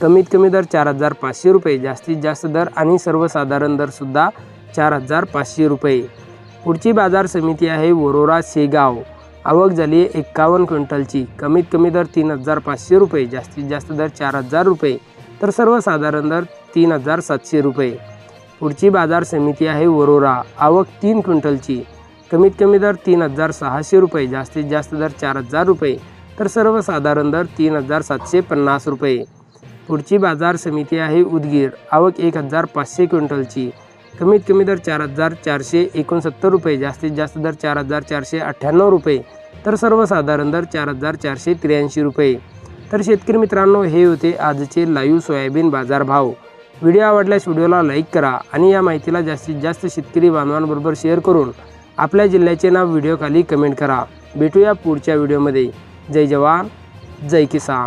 कमीत कमी दर चार हजार पाचशे रुपये जास्तीत जास्त दर आणि सर्वसाधारण दरसुद्धा चार हजार पाचशे रुपये. पुढची बाजार समिती आहे वरोरा शेगाव. आवक झाली आहे एक्कावन्न क्विंटलची. कमीत कमी दर तीन हजार पाचशे रुपये जास्तीत जास्त दर चार हजार रुपये. तर सर्वसाधारण दर तीन हजार सातशे रुपये. पुढची बाजार समिती आहे वरोरा. आवक तीन क्विंटलची. कमीत कमी दर तीन हजार सहाशे रुपये जास्तीत जास्त दर चार हजार रुपये. तर सर्वसाधारण दर तीन हजार सातशे पन्नास रुपये. पुढची बाजार समिती आहे उदगीर. आवक एक हजार पाचशे क्विंटलची. कमीत कमी दर चार हजार चारशे एकोणसत्तर रुपये जास्तीत जास्त दर चार हजार चारशे अठ्ठ्याण्णव रुपये तर सर्वसाधारण दर चार हजार चारशे त्र्याऐंशी रुपये. तर शेतकरी मित्रांनो हे होते आजचे लाईव्ह सोयाबीन बाजारभाव. व्हिडिओ आवडल्यास व्हिडिओला लाईक करा आणि या माहितीला जास्तीत जास्त शेतकरी बांधवांबरोबर शेअर करून आपल्या जिल्ह्याचे नाव व्हिडिओखाली कमेंट करा. भेटूया पुढच्या व्हिडिओमध्ये. जय जवान जय किसान.